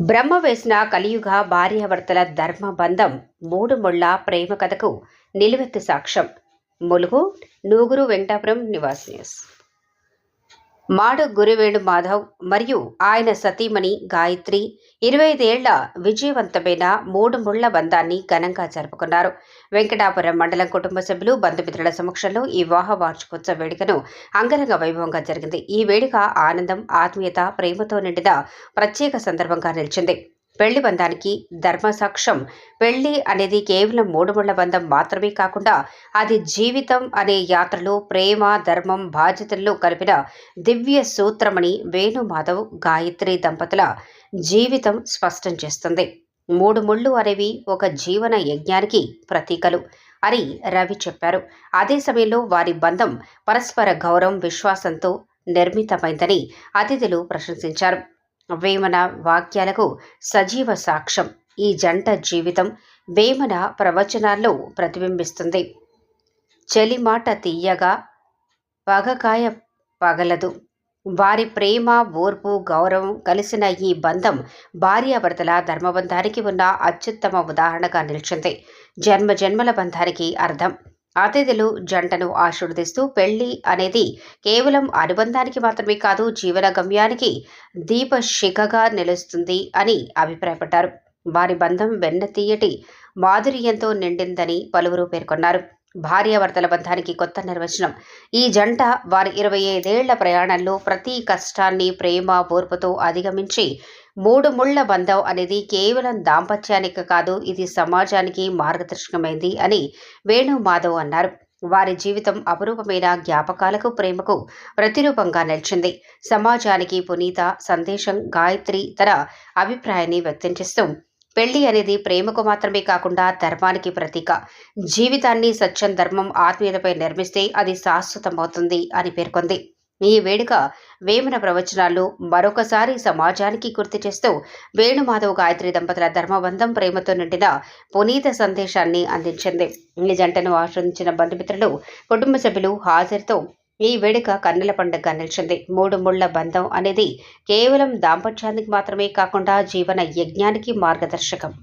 బ్రహ్మ వేసిన కలియుగ భార్యాభర్తల ధర్మ బంధం మూడు ముళ్ళ ప్రేమ కథకు నిలువెత్తు సాక్ష్యం. ములుగు నూగురు వెంకటాపురం నివాస్ న్యూస్. మాడు గురివేణు మాధవ్ మరియు ఆయన సతీమణి గాయత్రి ఇరవై ఐదేళ్ళ విజయవంతమైన మూడు ముళ్ళ బంధాన్ని ఘనంగా జరుపుకున్నారు. వెంకటాపురం మండలం కుటుంబ సభ్యులు బంధుమిత్రుల సమక్షంలో ఈ వివాహ వార్షికోత్సవ వేడుకను అంగరంగ వైభవంగా జరిగింది. ఈ వేడుక ఆనందం ఆత్మీయత ప్రేమతో నిండిన ప్రత్యేక సందర్భంగా నిలిచింది. పెళ్ళి బంధానికి ధర్మసాక్ష్యం. పెళ్ళి అనేది కేవలం మూడుముళ్ళ బంధం మాత్రమే కాకుండా అది జీవితం అనే యాత్రలో ప్రేమ ధర్మం బాధ్యతల్లో కలిపిన దివ్య సూత్రమని వేణుమాధవ్ గాయత్రి దంపతుల జీవితం స్పష్టం చేస్తుంది. మూడు ముళ్ళు అనేవి ఒక జీవన యజ్ఞానికి ప్రతీకలు అని రవి చెప్పారు. అదే సమయంలో వారి బంధం పరస్పర గౌరవం విశ్వాసంతో నిర్మితమైందని అతిథులు ప్రశంసించారు. వేమన వాక్యాలకు సజీవ సాక్ష్యం. ఈ జంట జీవితం వేమన ప్రవచనాల్లో ప్రతిబింబిస్తుంది. చెలిమాట తీయగా పగకాయ పగలదు. వారి ప్రేమ ఓర్పు గౌరవం కలిసిన ఈ బంధం భార్యాభర్తల ధర్మబంధానికి ఉన్న అత్యుత్తమ ఉదాహరణగా నిలిచింది. జన్మ జన్మల బంధానికి అర్థం అతిథులు జంటను ఆశీర్వదిస్తూ పెళ్ళి అనేది కేవలం అనుబంధానికి మాత్రమే కాదు జీవన గమ్యానికి దీపశిఖగా నిలుస్తుంది అని అభిప్రాయపడ్డారు. వారి బంధం వెన్న తీయటి మాధుర్యంతో నిండిందని పలువురు పేర్కొన్నారు. భార్యాభర్తల బంధానికి కొత్త నిర్వచనం. ఈ జంట వారి ఇరవై ఐదేళ్ళ ప్రయాణంలో ప్రతి కష్టాన్ని ప్రేమ ఓర్పుతో అధిగమించి మూడు ముళ్ళ బంధం అనేది కేవలం దాంపత్యానికి కాదు ఇది సమాజానికి మార్గదర్శకమైంది అని వేణు మాధవ్ అన్నారు. వారి జీవితం అపురూపమైన జ్ఞాపకాలకు ప్రేమకు ప్రతిరూపంగా నిలిచింది. సమాజానికి పునీత సందేశం గాయత్రి తన అభిప్రాయాన్ని వ్యక్తం చేస్తూ పెళ్ళి అనేది ప్రేమకు మాత్రమే కాకుండా ధర్మానికి ప్రతీక. జీవితాన్ని సత్యం ధర్మం ఆత్మీయతపై నిర్మిస్తే అది శాశ్వతమవుతుంది అని పేర్కొంది. ఈ వేడుక వేమన ప్రవచనాలు మరొకసారి సమాజానికి గుర్తు చేస్తూ వేణుమాధవ్ గాయత్రి దంపతుల ధర్మబంధం ప్రేమతో నిండిన పునీత సందేశాన్ని అందించింది. ఈ జంటను ఆశ్రయించిన బంధుమిత్రులు కుటుంబ సభ్యులు హాజరుతో ఈ వేడుక కన్నుల పండుగగా నిలిచింది. మూడు ముళ్ళ బంధం అనేది కేవలం దాంపత్యానికి మాత్రమే కాకుండా జీవన యజ్ఞానికి మార్గదర్శకం.